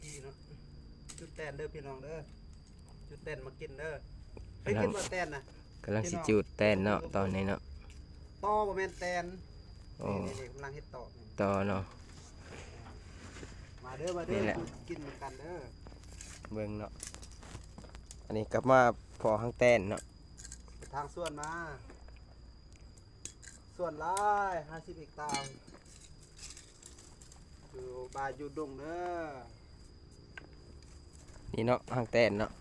ขี้เนาะจุดแตนเด้อพี่น้องเด้อจุดแตนมากินเด้อไปกินบ่แตนน่ะกำลังสิจูดแต้นเนาะตอนนี้เนาะต่อบ่แม่นแตนโอ้นี่ๆๆกำลังเฮ็ดต่อนี่ต่อเนาะมาเด้อมาเด้นี่อแหละกินเหมือนกันเด้อเบิ่งเนาะอันนี้กลับมาพอข้างแต้นเนาะทางส่วนมา ส่วนหลาย50เฮกตาร์อยู่บาอยู่ดงเด้อ นี่เนาะข้างแต้นเนาะ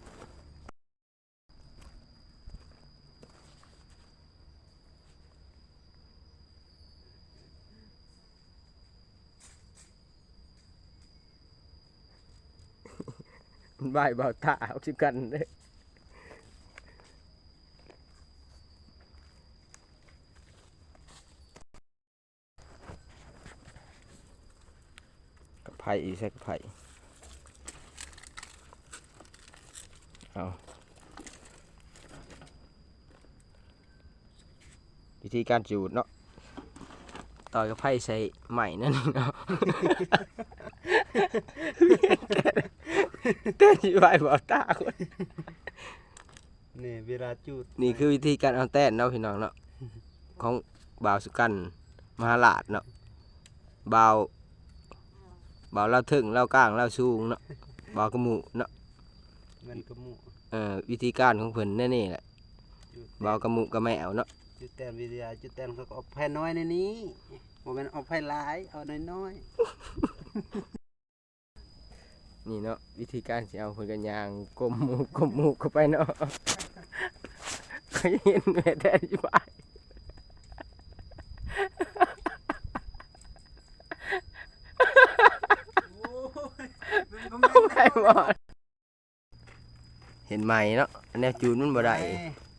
มันบ่ายเบาตาเอาสิกันเด้กับไผ่อีกส่กับไผ่ เอาวิธีการจูดเนาะต่อยกับไผ่ใส่ใหม่นั่นเนาะเต้นอยู่ใบเบาตาคนนี่เวลาจุดนี่คือวิธีการเอาแต้นเนาะพี่น้องเนาะของบ่าวสุกันมหาลาดเนาะบ่าวบ่าวเล่าถึงเล่ากลางเล่าสูงเนาะบ่าวกระหมูเนาะ มันกระหมูเอ่อวิธีการของเพิ่นแน่นี่แหละจุดบ่าวกระหมูกระแมวเนาะจุดแตนวิทยาจุดแตนเขาก็เอาไผ่น้อยในนี้บ่แม่นเอาไผ่หลายเอาน้อยนี่เนาะวิธีการสิเอาเพิ่นกันยางกลมหมูกลมหมูเข้าไปเนาะก็เห็นแม่แท้อยู่บ้านๆโอ้ยมันบ่แม่นไอ้บอด เห็นไหมเนาะแนวจูดมันบ่ได้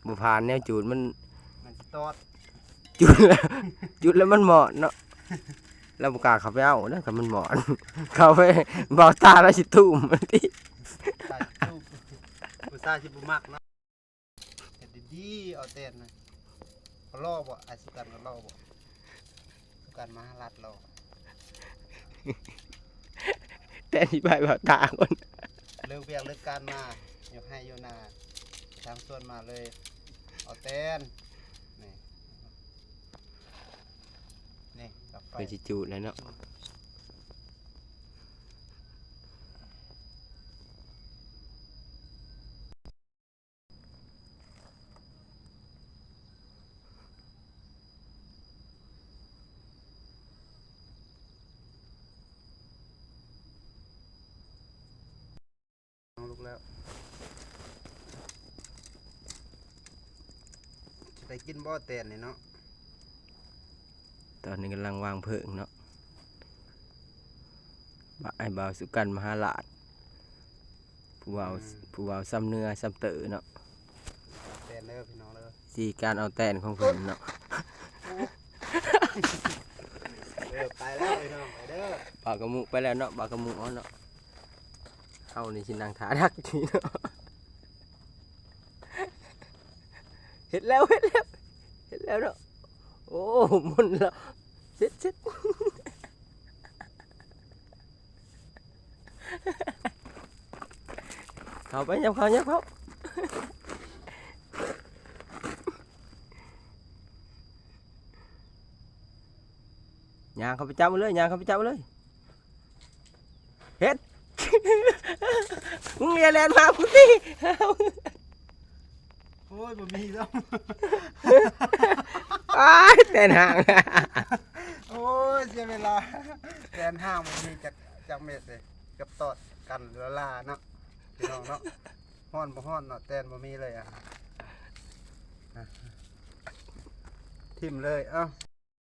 บ่ผ่านแนวจูดมันมันสิตอดจุดแล้วจุดแล้วมันเหมาะเนาะเราประกล้าศเขาไปเอาเนาะกับมันเหมาะเขาไปบอกตาแล้วสิทุ่มมันที่ใส่ตู้ผู้ชายสิบ่มักเนาะเฮ็ดดีๆเอาแตนนะเขาล่อบ่อาสิกันก็ล่อบ่สุกันมาลัดล่อแต่ที่ไปบอกตาคนเลิกเวียกเลิกการมา อยู่ให้อยู่นาทางส่วนมาเลย เอาแตนนี่นี่กับไฟเป็นสิจูดเลยเนาะน้องลุกแล้ว ไปกินบ่อแตนนี่เนาะตอนนี้กำลังวางเพลิงเนาะบ่าวไอ้บ่าวสุกันมหาลาดผู้บ่าวผู้บ่าวซ้ำเนื้อซ้ำเตอเนาะเอาแตนเด้อพี่น้องเด้อที่การเอาแต้นของเพิ่นเนาะเด้อไปแล้วพี่น้องไปเด้อบ่าวกระมุไปแล้วเนาะบ่าวกระมุเอาเนาะเฮานี่สินั่งท่าดักอยู่นี่เนาะ เห็ดแล้วเห็ดแล้วเห็ดแล้วเนาะโอ้หมุนแล้วเซ็ดเซ็ดเข้าไปยับเข้ายับเข้าย่างเข้าไปจับเลยย่างเข้าไปจับเลยเฮ็ดมึงเรียนแลนมาพุทธิ อ้ยบ่มีแล้วอ้ายแต่นห่างโอ้ยเสียเวลาแตนห้างบ่มีจักจักเม็ดเลยกับตอดกันละลาเนาะพี่น้องเนาะฮ้อนบ่ฮ้อนเนาะแตนบ่มีเลยอะอะทิ่มเลยเอ้า